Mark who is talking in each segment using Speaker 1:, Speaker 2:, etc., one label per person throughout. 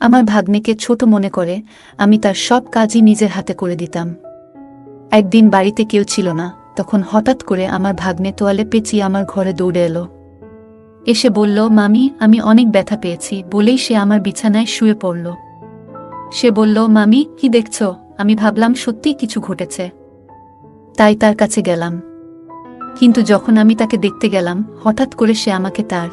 Speaker 1: আমার ভাগ্নেকে ছোট মনে করে আমি তার সব কাজই নিজের হাতে করে দিতাম। একদিন বাড়িতে কেউ ছিল না, তখন হঠাৎ করে আমার ভাগ্নে তোয়ালে পেঁচিয়ে আমার ঘরে দৌড়ে এলো। এসে বলল, মামি, আমি অনেক ব্যথা পেয়েছি, বলেই সে আমার বিছানায় শুয়ে পড়ল। সে বলল, মামি, কি দেখছ? আমি ভাবলাম সত্যিই কিছু ঘটেছে। তাই তার কাছে গেলাম। কিন্তু যখন আমি তাকে দেখতে গেলাম, হঠাৎ করে সে আমাকে তার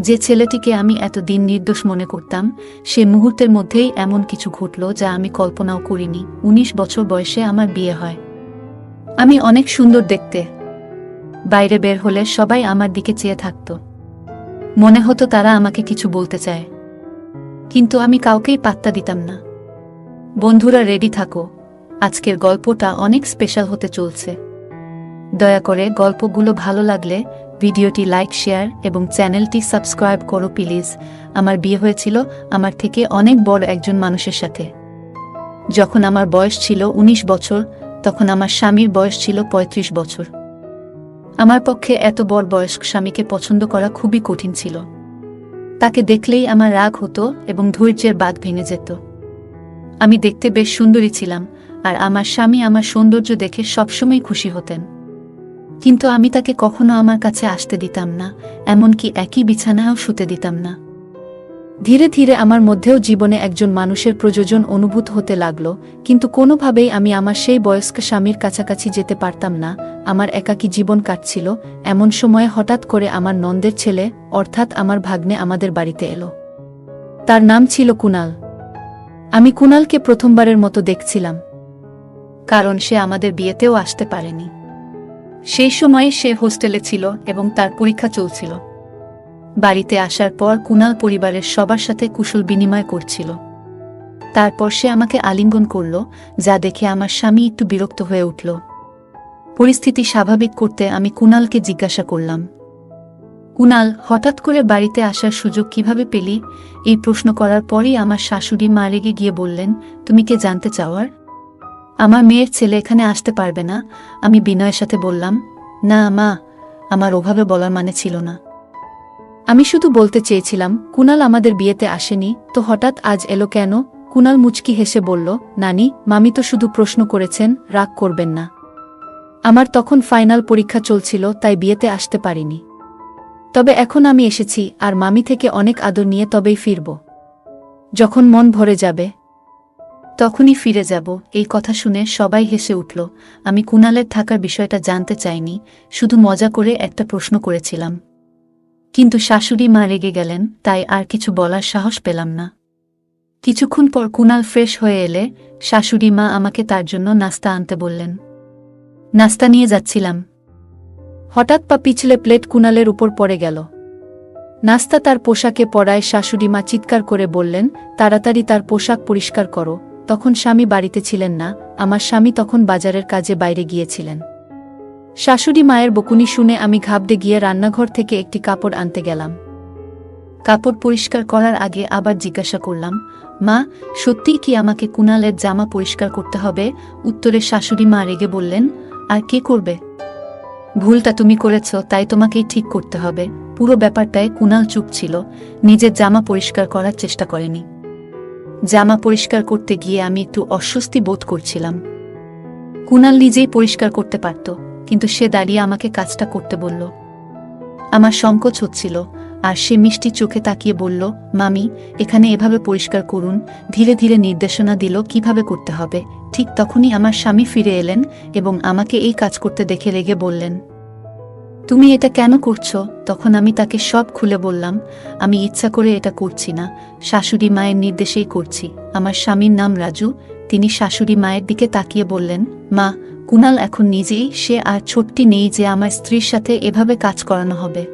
Speaker 1: যে ছেলেটিকে আমি এতদিন নির্দোষ মনে করতাম, সে মুহূর্তের মধ্যেই এমন কিছু ঘটল যা আমি কল্পনাও করিনি। ১৯ বছর বয়সে আমার বিয়ে হয়। আমি অনেক সুন্দর দেখতে। বাইরে বের হলে সবাই আমার দিকে চেয়ে থাকত। মনে হতো তারা আমাকে কিছু বলতে চায়। কিন্তু আমি কাউকেই পাত্তা দিতাম না। বন্ধুরা রেডি থাকো। আজকের গল্পটা অনেক স্পেশাল হতে চলছে। দয়া করে গল্পগুলো ভালো লাগলে ভিডিওটি লাইক, শেয়ার এবং চ্যানেলটি সাবস্ক্রাইব করো প্লিজ। আমার বিয়ে হয়েছিল আমার থেকে অনেক বড় একজন মানুষের সাথে। যখন আমার বয়স ছিল ১৯ বছর, তখন আমার স্বামীর বয়স ছিল ৩৫ বছর। আমার পক্ষে এত বড় বয়স্ক স্বামীকে পছন্দ করা খুবই কঠিন ছিল। তাকে দেখলেই আমার রাগ হতো এবং ধৈর্যের বাঁধ ভেঙে যেত। আমি দেখতে বেশ সুন্দরী ছিলাম, আর আমার স্বামী আমার সৌন্দর্য দেখে সবসময় খুশি হতেন। কিন্তু আমি তাকে কখনো আমার কাছে আসতে দিতাম না, এমনকি একই বিছানায়ও শুতে দিতাম না। ধীরে ধীরে আমার মধ্যেও জীবনে একজন মানুষের প্রয়োজন অনুভূত হতে লাগল, কিন্তু কোনোভাবেই আমি আমার সেই বয়স্ক স্বামীর কাছাকাছি যেতে পারতাম না, আমার একাকী জীবন কাটছিল, এমন সময়ে হঠাৎ করে আমার নন্দের ছেলে, অর্থাৎ আমার ভাগ্নে আমাদের বাড়িতে এলো। তার নাম ছিল কুনাল। আমি কুনালকে প্রথমবারের মতো দেখছিলাম, কারণ সে আমাদের বিয়েতেও আসতে পারেনি। সেই সময়ে সে হোস্টেলে ছিল এবং তার পরীক্ষা চলছিল। বাড়িতে আসার পর কুনাল পরিবারের সবার সাথে কুশল বিনিময় করছিল। তারপর সে আমাকে আলিঙ্গন করল, যা দেখে আমার স্বামী একটু বিরক্ত হয়ে উঠল। পরিস্থিতি স্বাভাবিক করতে আমি কুনালকে জিজ্ঞাসা করলাম। কুনাল, হঠাৎ করে বাড়িতে আসার সুযোগ কীভাবে পেলি? এই প্রশ্ন করার পরই আমার শাশুড়ি মা রেগে গিয়ে বললেন, তুমি কে জানতে চাওয়ার আমার মেয়ের ছেলে এখানে আসতে পারবে না, আমি বিনয়ের সাথে বললাম, না মা, আমার ওভাবে বলার মানে ছিল না। আমি শুধু বলতে চেয়েছিলাম, কুনাল আমাদের বিয়েতে আসেনি, তো হঠাৎ আজ এলো কেন? কুনাল মুচকি হেসে বলল, নানি, মামি তো শুধু প্রশ্ন করেছেন, রাগ করবেন না। আমার তখন ফাইনাল পরীক্ষা চলছিল, তাই বিয়েতে আসতে পারিনি। তবে এখন আমি এসেছি, আর মামি থেকে অনেক আদর নিয়ে তবেই ফিরব। যখন মন ভরে যাবে তখনই ফিরে যাব। এই কথা শুনে সবাই হেসে উঠল, আমি কুনালের থাকার বিষয়টা জানতে চাইনি, শুধু মজা করে একটা প্রশ্ন করেছিলাম। কিন্তু শাশুড়ি মা রেগে গেলেন, তাই আর কিছু বলার সাহস পেলাম না। কিছুক্ষণ পর কুনাল ফ্রেশ হয়ে এলে, শাশুড়ি মা আমাকে তার জন্য নাস্তা আনতে বললেন। নাস্তা নিয়ে যাচ্ছিলাম। হঠাৎ পা পিছলে প্লেট কুনালের উপর পড়ে গেল। নাস্তা তার পোশাকে পড়ায় শাশুড়ি মা চিৎকার করে বললেন, তাড়াতাড়ি তার পোশাক পরিষ্কার করো। তখন স্বামী বাড়িতে ছিলেন না, আমার স্বামী তখন বাজারের কাজে বাইরে গিয়েছিলেন। শাশুড়ি মায়ের বকুনি শুনে আমি ঘাবড়ে গিয়ে রান্নাঘর থেকে একটি কাপড় আনতে গেলাম। কাপড় পরিষ্কার করার আগে আবার জিজ্ঞাসা করলাম, মা সত্যিই কি আমাকে কুনালের জামা পরিষ্কার করতে হবে? উত্তরে শাশুড়ি মা রেগে বললেন, আর কে করবে? ভুলটা তুমি করেছ, তাই তোমাকেই ঠিক করতে হবে। পুরো ব্যাপারটায় কুনাল চুপ ছিল, নিজের জামা পরিষ্কার করার চেষ্টা করেনি। জামা পরিষ্কার করতে গিয়ে আমি একটু অস্বস্তি বোধ করছিলাম। কুনাল নিজেই পরিষ্কার করতে পারত, কিন্তু সে দাঁড়িয়ে আমাকে কাজটা করতে বলল। আমার সংকোচ হচ্ছিল, আর সে মিষ্টি চোখে তাকিয়ে বলল, মামি, এখানে এভাবে পরিষ্কার করুন, ধীরে ধীরে নির্দেশনা দিল কীভাবে করতে হবে। ঠিক তখনই আমার স্বামী ফিরে এলেন এবং আমাকে এই কাজ করতে দেখে রেগে বললেন তুমি এটা কেন করছ? তখন আমি তাকে সব খুলে বললাম, আমি ইচ্ছা করে এটা করছি না। শাশুড়ি মায়ের নির্দেশেই করছি। আমার স্বামীর নাম রাজু। তিনি শাশুড়ি মায়ের দিকে তাকিয়ে বললেন, মা, কুনাল এখন নিজেই সে আর ছোট্টি নেই যে আমার স্ত্রীর সাথে এভাবে কাজ করানো হবে।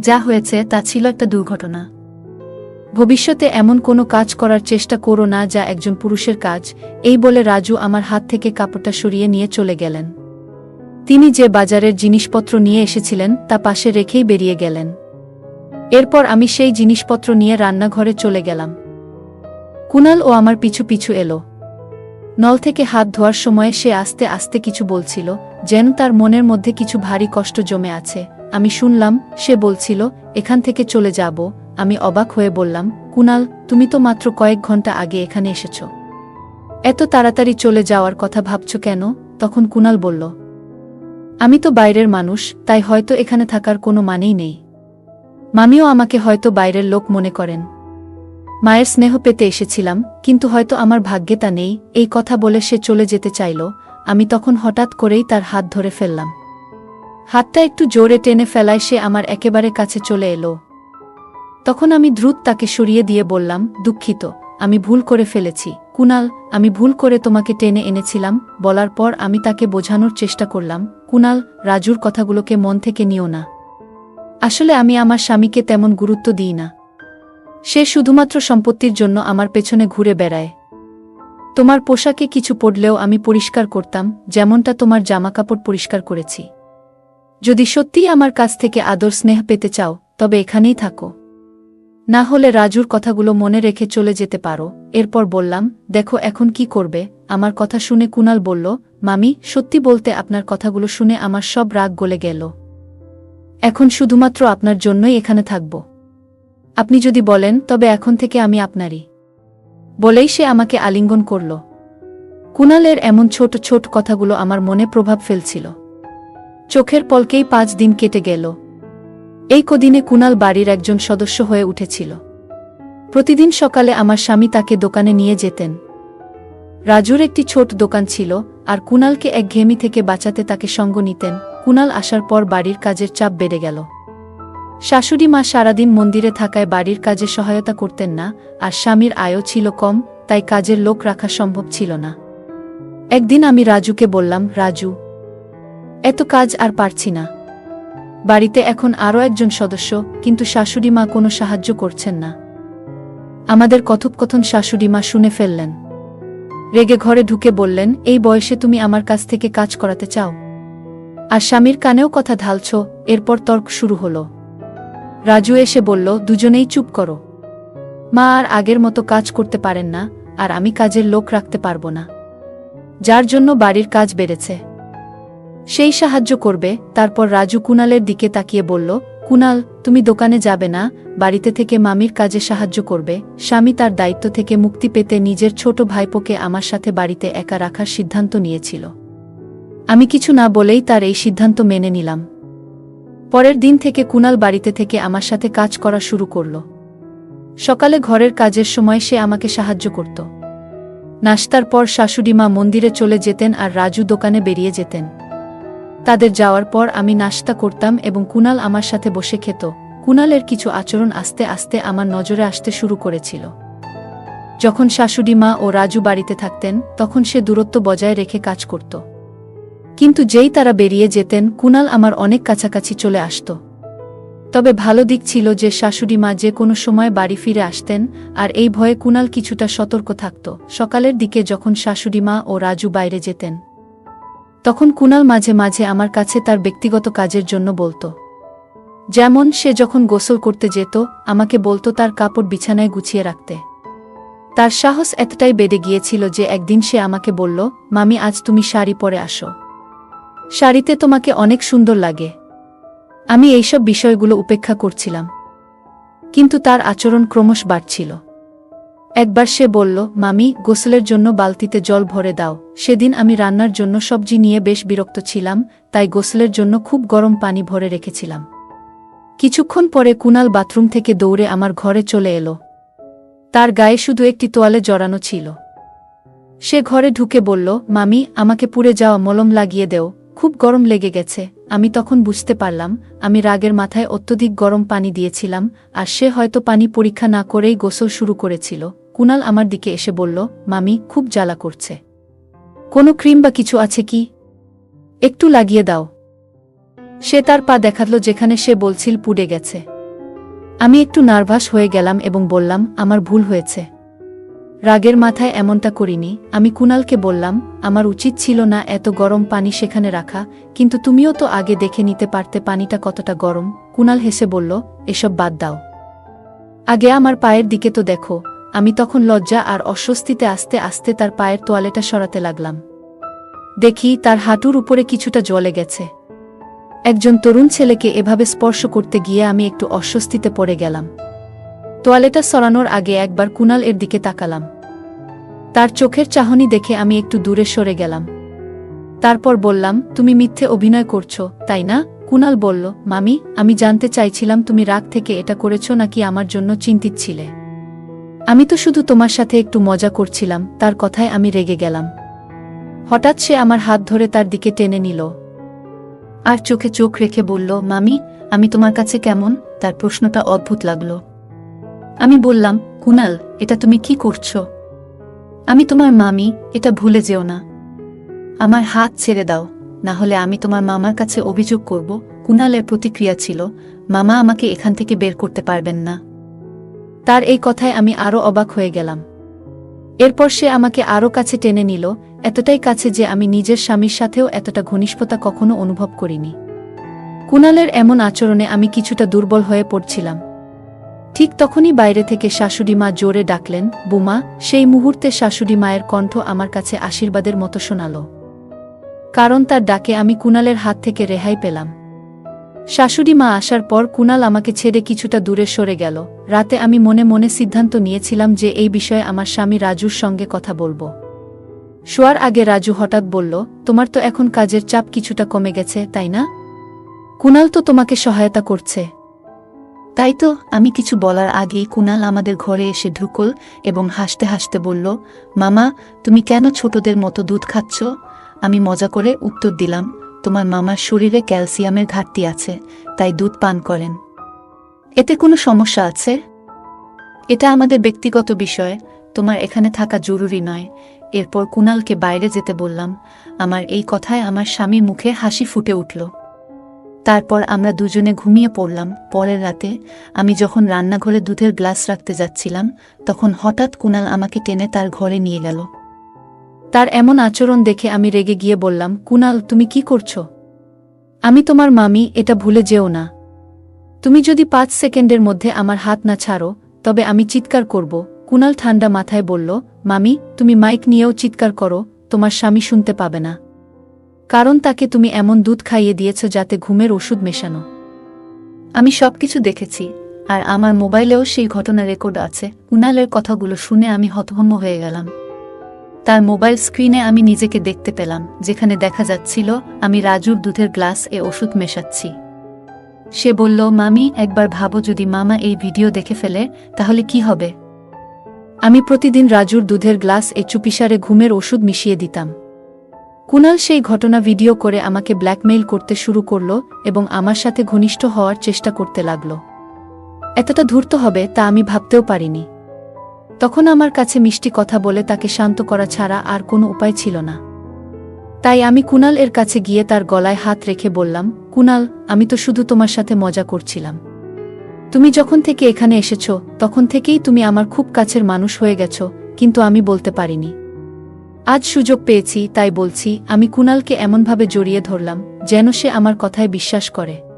Speaker 1: যা হয়েছে তা ছিল একটা দুর্ঘটনা। ভবিষ্যতে এমন কোনো কাজ করার চেষ্টা করো না যা একজন পুরুষের কাজ। এই বলে রাজু আমার হাত থেকে কাপড়টা সরিয়ে নিয়ে চলে গেলেন। তিনি যে বাজারের জিনিসপত্র নিয়ে এসেছিলেন তা পাশে রেখেই বেরিয়ে গেলেন। এরপর আমি সেই জিনিসপত্র নিয়ে রান্নাঘরে চলে গেলাম। কুনাল ও আমার পিছু পিছু এলো। নল থেকে হাত ধোয়ার সময় সে আস্তে আস্তে কিছু বলছিল, যেন তার মনের মধ্যে কিছু ভারী কষ্ট জমে আছে। আমি শুনলাম, সে বলছিল, এখান থেকে চলে যাব। আমি অবাক হয়ে বললাম,
Speaker 2: কুনাল, তুমি তো মাত্র কয়েক ঘণ্টা আগে এখানে এসেছ। এত তাড়াতাড়ি চলে যাওয়ার কথা ভাবছ কেন? তখন কুনাল বলল আমি তো বাইরের মানুষ, তাই হয়তো এখানে থাকার কোনো মানেই নেই। মামিও আমাকে হয়তো বাইরের লোক মনে করেন। মায়ের স্নেহ পেতে এসেছিলাম, কিন্তু হয়তো আমার ভাগ্যে তা নেই, এই কথা বলে সে চলে যেতে চাইল, আমি তখন হঠাৎ করেই তার হাত ধরে ফেললাম। হাতটা একটু জোরে টেনে ফেলায় সে আমার একেবারে কাছে চলে এলো। তখন আমি দ্রুত তাকে সরিয়ে দিয়ে বললাম, দুঃখিত, আমি ভুল করে ফেলেছি। কুনাল, আমি ভুল করে তোমাকে টেনে এনেছিলাম, বলার পর আমি তাকে বোঝানোর চেষ্টা করলাম কুনাল, রাজুর কথাগুলোকে মন থেকে নিও না। আসলে আমি আমার স্বামীকে তেমন গুরুত্ব দিই না। সে শুধুমাত্র সম্পত্তির জন্য আমার পেছনে ঘুরে বেড়ায়। তোমার পোশাকে কিছু পড়লেও আমি পরিষ্কার করতাম, যেমনটা তোমার জামাকাপড় পরিষ্কার করেছি। যদি সত্যিই আমার কাছ থেকে আদর স্নেহ পেতে চাও, তবে এখানেই থাকো। না হলে রাজুর কথাগুলো মনে রেখে চলে যেতে পারো। এরপর বললাম, দেখো এখন কি করবে? আমার কথা শুনে কুনাল বলল, মামি, সত্যি বলতে আপনার কথাগুলো শুনে আমার সব রাগ গলে গেল। এখন শুধুমাত্র আপনার জন্যই এখানে থাকব। আপনি যদি বলেন, তবে এখন থেকে আমি আপনারই। বলেই সে আমাকে আলিঙ্গন করল। কুনালের এমন ছোট ছোট কথাগুলো আমার মনে প্রভাব ফেলছিল। চোখের পলকেই পাঁচ দিন কেটে গেল। এই কদিনে কুনাল বাড়ির একজন সদস্য হয়ে উঠেছিল। প্রতিদিন সকালে আমার স্বামী তাকে দোকানে নিয়ে যেতেন। রাজুর একটি ছোট দোকান ছিল, আর কুনালকে একঘেয়েমি থেকে বাঁচাতে তাকে সঙ্গ নিতেন। কুনাল আসার পর বাড়ির কাজের চাপ বেড়ে গেল। শাশুড়ি মা সারাদিন মন্দিরে থাকায় বাড়ির কাজে সহায়তা করতেন না, আর স্বামীর আয়ও ছিল কম, তাই কাজের লোক রাখা সম্ভব ছিল না। একদিন আমি রাজুকে বললাম, রাজু, এত কাজ আর পারছি না। বাড়িতে এখন আরও একজন সদস্য, কিন্তু শাশুড়ি মা কোনো সাহায্য করছেন না। আমাদের কথোপকথন শাশুড়ি মা শুনে ফেললেন। রেগে ঘরে ঢুকে বললেন, এই বয়সে তুমি আমার কাছ থেকে কাজ করাতে চাও? আর স্বামীর কানেও কথা ঢালছ, এরপর তর্ক শুরু হল। রাজু এসে বলল, দুজনেই চুপ করো। মা আর আগের মতো কাজ করতে পারেন না, আর আমি কাজের লোক রাখতে পারব না। যার জন্য বাড়ির কাজ বেড়েছে। সেই সাহায্য করবে। তারপর রাজু কুনালের দিকে তাকিয়ে বলল কুনাল তুমি দোকানে যাবে না, বাড়িতে থেকে মামির কাজে সাহায্য করবে। স্বামী তার দায়িত্ব থেকে মুক্তি পেতে নিজের ছোট ভাইপোকে আমার সাথে বাড়িতে একা রাখার সিদ্ধান্ত নিয়েছিল। আমি কিছু না বলেই তার এই সিদ্ধান্ত মেনে নিলাম। পরের দিন থেকে কুনাল বাড়িতে থেকে আমার সাথে কাজ করা শুরু করল। সকালে ঘরের কাজের সময় সে আমাকে সাহায্য করত। নাস্তার পর শাশুড়ি মা মন্দিরে চলে যেতেন আর রাজু দোকানে বেরিয়ে যেতেন। তাদের যাওয়ার পর আমি নাস্তা করতাম এবং কুনাল আমার সাথে বসে খেত। কুনালের কিছু আচরণ আস্তে আস্তে আমার নজরে আসতে শুরু করেছিল। যখন শাশুড়ি মা ও রাজু বাড়িতে থাকতেন, তখন সে দূরত্ব বজায় রেখে কাজ করত। কিন্তু যেই তারা বেরিয়ে যেতেন, কুনাল আমার অনেক কাছাকাছি চলে আসত। তবে ভালো দিক ছিল যে শাশুড়ি মা যে কোনো সময় বাড়ি ফিরে আসতেন, আর এই ভয়ে কুনাল কিছুটা সতর্ক থাকত। সকালের দিকে যখন শাশুড়ি মা ও রাজু বাইরে যেতেন তখন কুনাল মাঝে মাঝে আমার কাছে তার ব্যক্তিগত কাজের জন্য বলতো। যেমন সে যখন গোসল করতে যেত, আমাকে বলতো তার কাপড় বিছানায় গুছিয়ে রাখতে। তার সাহস এতটাই বেড়ে গিয়েছিল যে একদিন সে আমাকে বলল, মামি, আজ তুমি শাড়ি পরে আসো। শাড়িতে তোমাকে অনেক সুন্দর লাগে। আমি এইসব বিষয়গুলো উপেক্ষা করছিলাম। কিন্তু তার আচরণ ক্রমশ বাড়ছিল। একবার সে বলল, মামি, গোসলের জন্য বালতিতে জল ভরে দাও। সেদিন আমি রান্নার জন্য সবজি নিয়ে বেশ বিরক্ত ছিলাম, তাই গোসলের জন্য খুব গরম পানি ভরে রেখেছিলাম। কিছুক্ষণ পরে কুনাল বাথরুম থেকে দৌড়ে আমার ঘরে চলে এলো। তার গায়ে শুধু একটি তোয়ালে জড়ানো ছিল। সে ঘরে ঢুকে বলল, মামি, আমাকে পুড়ে যাওয়া মলম লাগিয়ে দেও। খুব গরম লেগে গেছে। আমি তখন বুঝতে পারলাম, আমি রাগের মাথায় অত্যধিক গরম পানি দিয়েছিলাম, আর সে হয়তো পানি পরীক্ষা না করেই গোসল শুরু করেছিল। কুনাল আমার দিকে এসে বলল, মামি, খুব জ্বালা করছে। কোনো ক্রিম বা কিছু আছে কি? একটু লাগিয়ে দাও সে তার পা দেখাতল যেখানে সে বলছিল পুড়ে গেছে। আমি একটু নার্ভাস হয়ে গেলাম এবং বললাম, আমার ভুল হয়েছে। রাগের মাথায় এমনটা করিনি আমি কুনালকে বললাম, আমার উচিত ছিল না এত গরম পানি সেখানে রাখা, কিন্তু তুমিও তো আগে দেখে নিতে পারতে পানিটা কতটা গরম কুনাল হেসে বলল, এসব বাদ দাও। আগে আমার পায়ের দিকে তো দেখো। আমি তখন লজ্জা আর অস্বস্তিতে আস্তে আস্তে তার পায়ের তোয়ালেটা সরাতে লাগলাম। দেখি তার হাঁটুর উপরে কিছুটা জলে গেছে। একজন তরুণ ছেলেকে এভাবে স্পর্শ করতে গিয়ে আমি একটু অস্বস্তিতে পড়ে গেলাম। তোয়ালেটা সরানোর আগে একবার কুনাল এর দিকে তাকালাম। তার চোখের চাহনি দেখে আমি একটু দূরে সরে গেলাম। তারপর বললাম, তুমি মিথ্যে অভিনয় করছ, তাই না? কুনাল বলল, মামি, আমি জানতে চাইছিলাম তুমি রাগ থেকে এটা করেছ নাকি আমার জন্য চিন্তিত ছিলে? আমি তো শুধু তোমার সাথে একটু মজা করছিলাম, তার কথায় আমি রেগে গেলাম। হঠাৎ সে আমার হাত ধরে তার দিকে টেনে নিল। আর চোখে চোখ রেখে বলল, মামি, আমি তোমার কাছে কেমন? তার প্রশ্নটা অদ্ভুত লাগল। আমি বললাম, কুনাল, এটা তুমি কি করছ? আমি তোমার মামি, এটা ভুলে যেও না। আমার হাত ছেড়ে দাও, না হলে আমি তোমার মামার কাছে অভিযোগ করব। কুনালের প্রতিক্রিয়া ছিল, মামা আমাকে এখান থেকে বের করতে পারবেন না। তার এই কথায় আমি আরও অবাক হয়ে গেলাম। এরপর সে আমাকে আরও কাছে টেনে নিল, এতটাই কাছে যে আমি নিজের স্বামীর সাথেও এতটা ঘনিষ্ঠতা কখনো অনুভব করিনি। কুনালের এমন আচরণে আমি কিছুটা দুর্বল হয়ে পড়ছিলাম। ঠিক তখনই বাইরে থেকে শাশুড়ি মা জোরে ডাকলেন, বুমা, সেই মুহূর্তে শাশুড়ি মায়ের কণ্ঠ আমার কাছে আশীর্বাদের মতো শোনাল। কারণ তার ডাকে আমি কুনালের হাত থেকে রেহাই পেলাম। শাশুড়ি মা আসার পর কুনাল আমাকে ছেড়ে কিছুটা দূরে সরে গেল। রাতে আমি মনে মনে সিদ্ধান্ত নিয়েছিলাম যে এই বিষয়ে আমার স্বামী রাজুর সঙ্গে কথা বলব। শোয়ার আগে রাজু হঠাৎ বলল, তোমার তো এখন কাজের চাপ কিছুটা কমে গেছে, তাই না? কুনাল তো তোমাকে সহায়তা করছে। তাই তো, আমি কিছু বলার আগেই কুনাল আমাদের ঘরে এসে ঢুকল এবং হাসতে হাসতে বলল, মামা, তুমি কেন ছোটদের মতো দুধ খাচ্ছ? আমি মজা করে উত্তর দিলাম তোমার মামার শরীরে ক্যালসিয়ামের ঘাটতি আছে, তাই দুধ পান করেন। এতে কোনো সমস্যা আছে? এটা আমাদের ব্যক্তিগত বিষয়, তোমার এখানে থাকা জরুরি নয়। এরপর কুনালকে বাইরে যেতে বললাম, আমার এই কথায় আমার স্বামীর মুখে হাসি ফুটে উঠল। তারপর আমরা দুজনে ঘুমিয়ে পড়লাম, পরের রাতে আমি যখন রান্নাঘরে দুধের গ্লাস রাখতে যাচ্ছিলাম, তখন হঠাৎ কুনাল আমাকে টেনে তার ঘরে নিয়ে গেল। তার এমন আচরণ দেখে আমি রেগে গিয়ে বললাম, কুনাল, তুমি কি করছ? আমি তোমার মামি, এটা ভুলে যেও না। তুমি যদি পাঁচ সেকেন্ডের মধ্যে আমার হাত না ছাড়ো, তবে আমি চিৎকার করব। কুনাল ঠান্ডা মাথায় বলল, মামি, তুমি মাইক নিয়েও চিৎকার করো, তোমার স্বামী শুনতে পাবে না। কারণ তাকে তুমি এমন দুধ খাইয়ে দিয়েছ যাতে ঘুমের ওষুধ মেশানো। আমি সবকিছু দেখেছি, আর আমার মোবাইলেও সেই ঘটনা রেকর্ড আছে। কুনালের কথাগুলো শুনে আমি হতভম্ব হয়ে গেলাম। তার মোবাইল স্ক্রিনে আমি নিজেকে দেখতে পেলাম, যেখানে দেখা যাচ্ছিল, আমি রাজুর দুধের গ্লাস এ ওষুধ মেশাচ্ছি। সে বলল, মামি, একবার ভাবো যদি মামা এই ভিডিও দেখে ফেলে, তাহলে কি হবে? আমি প্রতিদিন রাজুর দুধের গ্লাস এ চুপিসারে ঘুমের ওষুধ মিশিয়ে দিতাম। কুনাল সেই ঘটনা ভিডিও করে আমাকে ব্ল্যাকমেইল করতে শুরু করল এবং আমার সাথে ঘনিষ্ঠ হওয়ার চেষ্টা করতে লাগল। এতটা ধূর্ত হবে তা আমি ভাবতেও পারিনি। তখন আমার কাছে মিষ্টি কথা বলে তাকে শান্ত করা ছাড়া আর কোনো উপায় ছিল না। তাই আমি কুনাল এর কাছে গিয়ে তার গলায় হাত রেখে বললাম, কুনাল, আমি তো শুধু তোমার সাথে মজা করছিলাম। তুমি যখন থেকে এখানে এসেছ, তখন থেকেই তুমি আমার খুব কাছের মানুষ হয়ে গেছ, কিন্তু আমি বলতে পারিনি। আজ সুযোগ পেয়েছি, তাই বলছি, আমি কুনালকে এমনভাবে জড়িয়ে ধরলাম, যেন সে আমার কথায় বিশ্বাস করে।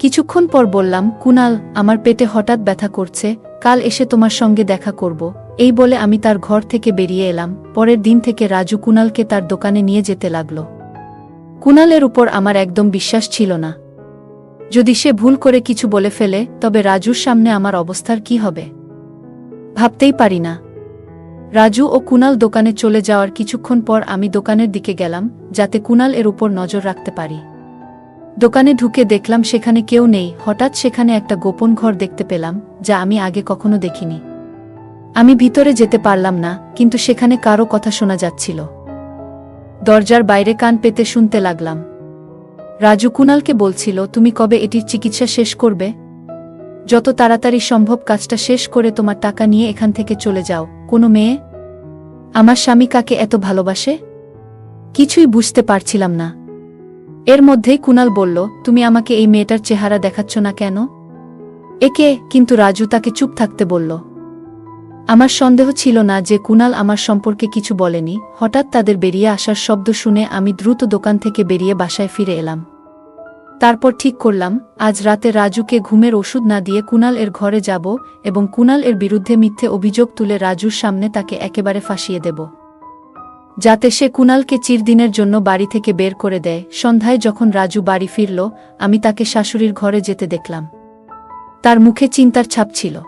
Speaker 2: কিছুক্ষণ পর বললাম, কুনাল, আমার পেটে হঠাৎ ব্যথা করছে, কাল এসে তোমার সঙ্গে দেখা করব। এই বলে আমি তার ঘর থেকে বেরিয়ে এলাম। পরের দিন থেকে রাজু কুনালকে তার দোকানে নিয়ে যেতে লাগল। কুনালের উপর আমার একদম বিশ্বাস ছিল না। যদি সে ভুল করে কিছু বলে ফেলে, তবে রাজুর সামনে আমার অবস্থার কি হবে? ভাবতেই পারি না। রাজু ও কুনাল দোকানে চলে যাওয়ার কিছুক্ষণ পর আমি দোকানের দিকে গেলাম, যাতে কুনাল এর উপর নজর রাখতে পারি। দোকানে ঢুকে দেখলাম সেখানে কেউ নেই, হঠাৎ সেখানে একটা গোপন ঘর দেখতে পেলাম, যা আমি আগে কখনো দেখিনি। আমি ভিতরে যেতে পারলাম না, কিন্তু সেখানে কারও কথা শোনা যাচ্ছিল। দরজার বাইরে কান পেতে শুনতে লাগলাম। রাজু কুনালকে বলছিল, তুমি কবে এটির চিকিৎসা শেষ করবে? যত তাড়াতাড়ি সম্ভব কাজটা শেষ করে তোমার টাকা নিয়ে এখান থেকে চলে যাও, কোনো মেয়ে? আমার স্বামী কাকে এত ভালোবাসে? কিছুই বুঝতে পারছিলাম না। এর মধ্যেই কুনাল বলল, তুমি আমাকে এই মেয়েটার চেহারা দেখাচ্ছ না কেন? একে? কিন্তু রাজু তাকে চুপ থাকতে বলল। আমার সন্দেহ ছিল না যে কুনাল আমার সম্পর্কে কিছু বলেনি। হঠাৎ তাদের বেরিয়ে আসার শব্দ শুনে আমি দ্রুত দোকান থেকে বেরিয়ে বাসায় ফিরে এলাম। তারপর ঠিক করলাম, আজ রাতে রাজুকে ঘুমের ওষুধ না দিয়ে কুনাল এর ঘরে যাব এবং কুনাল এর বিরুদ্ধে মিথ্যে অভিযোগ তুলে রাজুর সামনে তাকে একেবারে ফাঁসিয়ে দেব। যাতে সে কুনালকে চিরদিনের জন্য বাড়ি থেকে বের করে দেয়। সন্ধ্যায় যখন রাজু বাড়ি ফিরল, আমি তাকে শাশুড়ির ঘরে যেতে দেখলাম। তার মুখে চিন্তার ছাপ ছিল।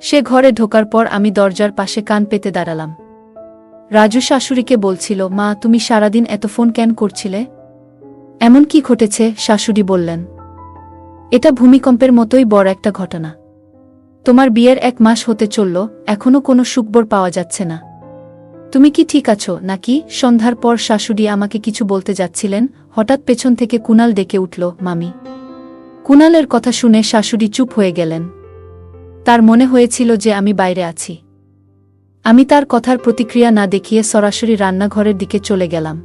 Speaker 2: সে ঘরে ঢোকার পর আমি দরজার পাশে কান পেতে দাঁড়ালাম। রাজু শাশুড়িকে বলছিল, মা, তুমি সারাদিন এত ফোন কেন করছিলে? এমন কি ঘটেছে? শাশুড়ি বললেন। এটা ভূমিকম্পের মতোই বড় একটা ঘটনা। তোমার বিয়ের এক মাস হতে চলল এখনও কোনো সুখবর পাওয়া যাচ্ছে না। তুমি কি ঠিক আছো, নাকি? সন্ধ্যার পর শাশুড়ি আমাকে কিছু বলতে যাচ্ছিলেন। হঠাৎ পেছন থেকে কুনাল ডেকে উঠল, মামি। কুনালের কথা শুনে শাশুড়ি চুপ হয়ে গেলেন। তার মনে হয়েছিল যে আমি বাইরে আছি। আমি তার কথার প্রতিক্রিয়া না দেখিয়ে সরাসরি রান্নাঘরের দিকে চলে গেলাম।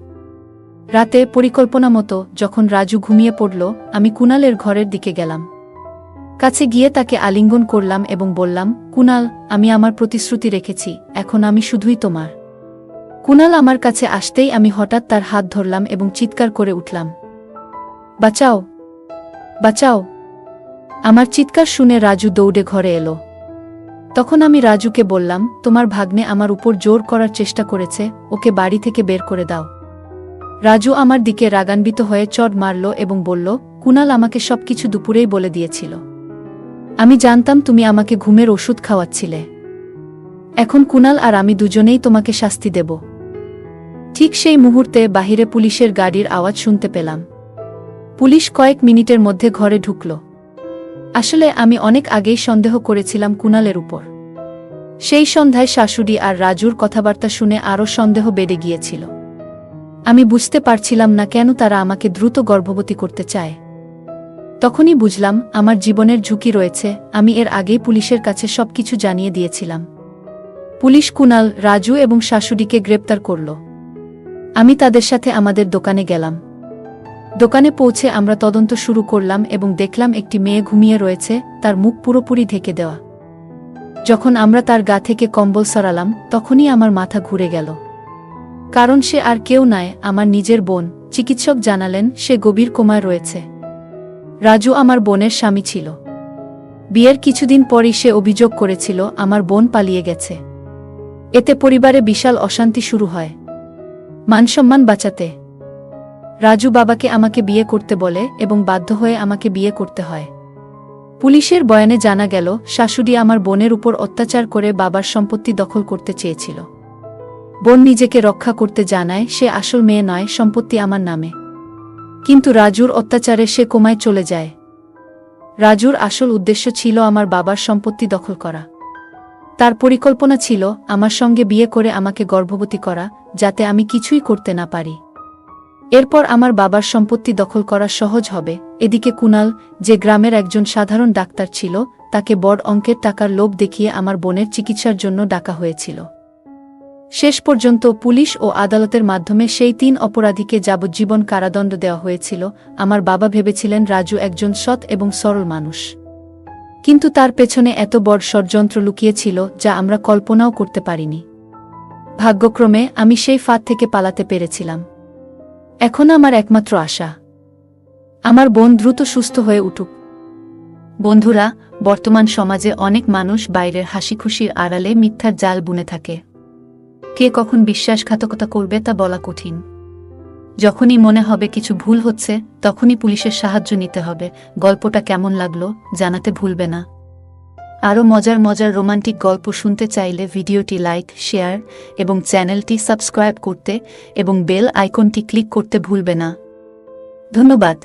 Speaker 2: রাতে পরিকল্পনা মতো যখন রাজু ঘুমিয়ে পড়ল, আমি কুনালের ঘরের দিকে গেলাম। কাছে গিয়ে তাকে আলিঙ্গন করলাম এবং বললাম, কুনাল, আমি আমার প্রতিশ্রুতি রেখেছি, এখন আমি শুধুই তোমার। কুনাল আমার কাছে আসতেই আমি হঠাৎ তার হাত ধরলাম এবং চিৎকার করে উঠলাম। বাঁচাও! বাঁচাও! আমার চিৎকার শুনে রাজু দৌড়ে ঘরে এলো। তখন আমি রাজুকে বললাম, তোমার ভাগ্নে আমার উপর জোর করার চেষ্টা করেছে, ওকে বাড়ি থেকে বের করে দাও। রাজু আমার দিকে রাগান্বিত হয়ে চড় মারল এবং বলল, কুনাল আমাকে সব কিছু দুপুরেই বলে দিয়েছিল। আমি জানতাম তুমি আমাকে ঘুমের ওষুধ খাওয়াচ্ছিলে। এখন কুনাল আর আমি দুজনেই তোমাকে শাস্তি দেব। ঠিক সেই মুহূর্তে বাহিরে পুলিশের গাড়ির আওয়াজ শুনতে পেলাম। পুলিশ কয়েক মিনিটের মধ্যে ঘরে ঢুকল। আসলে আমি অনেক আগেই সন্দেহ করেছিলাম কুনালের উপর। সেই সন্ধ্যায় শাশুড়ি আর রাজুর কথাবার্তা শুনে আরও সন্দেহ বেড়ে গিয়েছিল। আমি বুঝতে পারছিলাম না কেন তারা আমাকে দ্রুত গর্ভবতী করতে চায়। তখনই বুঝলাম, আমার জীবনের ঝুঁকি রয়েছে, আমি এর আগেই পুলিশের কাছে সবকিছু জানিয়ে দিয়েছিলাম। পুলিশ কুনাল রাজু এবং শাশুড়িকে গ্রেপ্তার করল। আমি তাদের সাথে আমাদের দোকানে গেলাম। দোকানে পৌঁছে আমরা তদন্ত শুরু করলাম এবং দেখলাম একটি মেয়ে ঘুমিয়ে রয়েছে, তার মুখ পুরোপুরি ঢেকে দেওয়া। যখন আমরা তার গা থেকে কম্বল সরালাম, তখনই আমার মাথা ঘুরে গেল। কারণ সে আর কেউ নয় আমার নিজের বোন, চিকিৎসক জানালেন সে গভীর কোমায় রয়েছে। রাজু আমার বোনের স্বামী ছিল। বিয়ের কিছুদিন পরই সে অভিযোগ করেছিল, আমার বোন পালিয়ে গেছে। এতে পরিবারে বিশাল অশান্তি শুরু হয়। মানসম্মান বাঁচাতে। রাজু বাবাকে আমাকে বিয়ে করতে বলে এবং বাধ্য হয়ে আমাকে বিয়ে করতে হয়। পুলিশের বয়ানে জানা গেল, শাশুড়ি আমার বোনের উপর অত্যাচার করে বাবার সম্পত্তি দখল করতে চেয়েছিল। বোন নিজেকে রক্ষা করতে জানায়, সে আসল মেয়ে নয়, সম্পত্তি আমার নামে। কিন্তু রাজুর অত্যাচারে সে কোমায় চলে যায়। রাজুর আসল উদ্দেশ্য ছিল আমার বাবার সম্পত্তি দখল করা। তার পরিকল্পনা ছিল, আমার সঙ্গে বিয়ে করে আমাকে গর্ভবতী করা, যাতে আমি কিছুই করতে না পারি। এরপর আমার বাবার সম্পত্তি দখল করা সহজ হবে। এদিকে কুনাল, যে গ্রামের একজন সাধারণ ডাক্তার ছিল, তাকে বড় অঙ্কের টাকার লোভ দেখিয়ে আমার বোনের চিকিৎসার জন্য ডাকা হয়েছিল। শেষ পর্যন্ত পুলিশ ও আদালতের মাধ্যমে সেই তিন অপরাধীকে যাবজ্জীবন কারাদণ্ড দেওয়া হয়েছিল, আমার বাবা ভেবেছিলেন রাজু একজন সৎ এবং সরল মানুষ। কিন্তু তার পেছনে এত বড় ষড়যন্ত্র লুকিয়েছিল যা আমরা কল্পনাও করতে পারিনি। ভাগ্যক্রমে আমি সেই ফাঁদ থেকে পালাতে পেরেছিলাম। এখন আমার একমাত্র আশা। আমার বোন দ্রুত সুস্থ হয়ে উঠুক। বন্ধুরা, বর্তমান সমাজে অনেক মানুষ বাইরের হাসিখুশির আড়ালে মিথ্যার জাল বুনে থাকে। কে কখন বিশ্বাসঘাতকতা করবে তা বলা কঠিন। যখনই মনে হবে কিছু ভুল হচ্ছে, তখনই পুলিশের সাহায্য নিতে হবে। গল্পটা কেমন লাগল, জানাতে ভুলবে না। আরও মজার মজার রোমান্টিক গল্প শুনতে চাইলে ভিডিওটি লাইক, শেয়ার এবং চ্যানেলটি সাবস্ক্রাইব করতে এবং বেল আইকনটি ক্লিক করতে ভুলবে না। ধন্যবাদ।